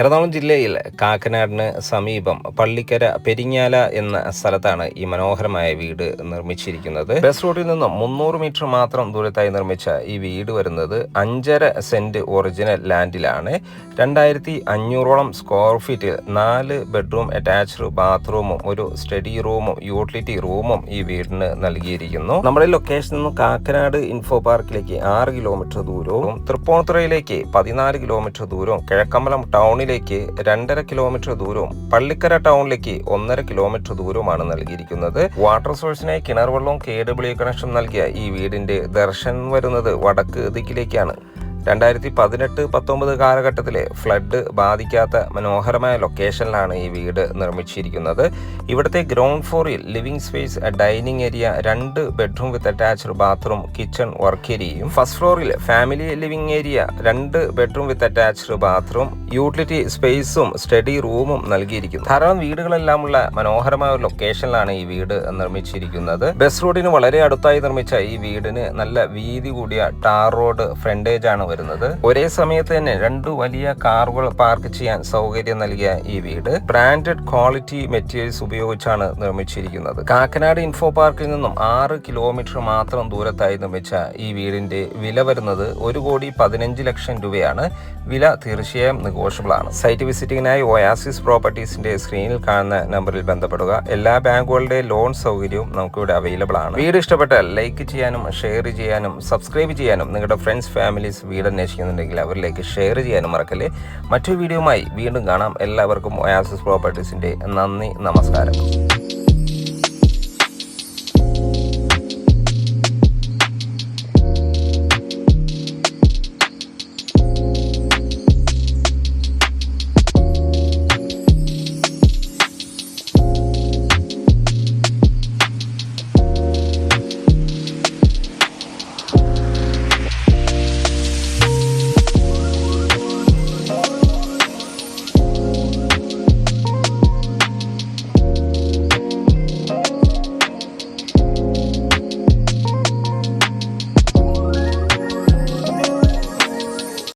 എറണാകുളം ജില്ലയിൽ കാക്കനാടിന് സമീപം പള്ളിക്കര പെരിങ്ങാല എന്ന സ്ഥലത്താണ് ഈ മനോഹരമായ വീട് നിർമ്മിച്ചിരിക്കുന്നത്. ബസ് റോഡിൽ നിന്നും മുന്നൂറ് മീറ്റർ മാത്രം ദൂരത്തായി നിർമ്മിച്ച ഈ വീട് വരുന്നത് അഞ്ചര സെന്റ് ഒറിജിനൽ ലാൻഡിലാണ്. രണ്ടായിരത്തി അഞ്ഞൂറോളം സ്ക്വയർ ഫീറ്റ് നാല് ബെഡ്റൂം അറ്റാച്ച്ഡ് ബാത്റൂമും ഒരു സ്റ്റഡി റൂമും യൂട്ടിലിറ്റി റൂമും ഈ വീടിന് നൽകിയിരിക്കുന്നു. നമ്മുടെ ലൊക്കേഷനിൽ നിന്നും കാക്കനാട് ഇൻഫോ പാർക്കിലേക്ക് ആറ് കിലോമീറ്റർ ദൂരവും തൃപ്പൂണിത്തുറയിലേക്ക് പതിനാല് കിലോമീറ്റർ ദൂരവും കിഴക്കമ്പലം ടൗണിലേക്ക് രണ്ടര കിലോമീറ്റർ ദൂരവും പള്ളിക്കര ടൗണിലേക്ക് ഒന്നര കിലോമീറ്റർ ദൂരവുമാണ് നൽകിയിരിക്കുന്നത്. വാട്ടർ സോഴ്സിനായി കിണർ വെള്ളവും കെ ഡബ്ല്യു കണക്ഷൻ നൽകിയ ഈ വീടിന്റെ ദർശനം വരുന്നത് വടക്ക് ദിക്കിലേക്കാണ്. രണ്ടായിരത്തി പതിനെട്ട് പത്തൊമ്പത് കാലഘട്ടത്തിലെ ഫ്ലഡ് ബാധിക്കാത്ത മനോഹരമായ ലൊക്കേഷനിലാണ് ഈ വീട് നിർമ്മിച്ചിരിക്കുന്നത്. ഇവിടുത്തെ ഗ്രൗണ്ട് ഫ്ലോറിൽ ലിവിംഗ് സ്പേസ് ഡൈനിങ് ഏരിയ രണ്ട് bedroom with attached bathroom kitchen work ഏരിയയും. ഫസ്റ്റ് ഫ്ലോറിൽ ഫാമിലി ലിവിംഗ് ഏരിയ രണ്ട് bedroom with attached bathroom utility സ്പേസും സ്റ്റഡി റൂമും നൽകിയിരിക്കുന്നു. ധാരാളം വീടുകളെല്ലാമുള്ള മനോഹരമായ ഒരു ലൊക്കേഷനിലാണ് ഈ വീട് നിർമ്മിച്ചിരിക്കുന്നത്. ബസ് റോഡിന് വളരെ അടുത്തായി നിർമ്മിച്ച ഈ വീടിന് നല്ല വീതി കൂടിയ ടാർ റോഡ് ഫ്രണ്ടേജ് ആണ് വരുന്നത്. ഒരേ സമയത്ത് തന്നെ രണ്ട് വലിയ കാറുകൾ പാർക്ക് ചെയ്യാൻ സൗകര്യം നൽകിയ ഈ വീട് ബ്രാൻഡഡ് ക്വാളിറ്റി മെറ്റീരിയൽസ് ഉപയോഗിച്ചാണ് നിർമ്മിച്ചിരിക്കുന്നത്. കാക്കനാട് ഇൻഫോ പാർക്കിൽ നിന്നും ആറ് കിലോമീറ്റർ മാത്രം ദൂരത്തായി നിർമ്മിച്ച ഈ വീടിന്റെ വില വരുന്നത് ഒരു കോടി പതിനഞ്ച് ലക്ഷം രൂപയാണ്. വില തീർച്ചയായും നെഗോഷ്യബിൾ ആണ്. സൈറ്റ് വിസിറ്റിംഗിനായി ഒയാസിസ് പ്രോപ്പർട്ടീസിന്റെ സ്ക്രീനിൽ കാണുന്ന നമ്പറിൽ ബന്ധപ്പെടുക. എല്ലാ ബാങ്കുകളുടെ ലോൺ സൗകര്യവും നമുക്ക് ഇവിടെ അവൈലബിൾ ആണ്. വീട് ഇഷ്ടപ്പെട്ടാൽ ലൈക്ക് ചെയ്യാനും ഷെയർ ചെയ്യാനും സബ്സ്ക്രൈബ് ചെയ്യാനും നിങ്ങളുടെ ഫ്രണ്ട്സ് ഫാമിലീസ് വീട് അന്വേഷിക്കുന്നുണ്ടെങ്കിൽ അവരിലേക്ക് ഷെയർ ചെയ്യാനും മറക്കല്ലേ. മറ്റൊരു വീഡിയോയുമായി വീണ്ടും കാണാം. എല്ലാവർക്കും ഒയാസിസ് പ്രോപ്പർട്ടീസിന്റെ നന്ദി നമസ്കാരം.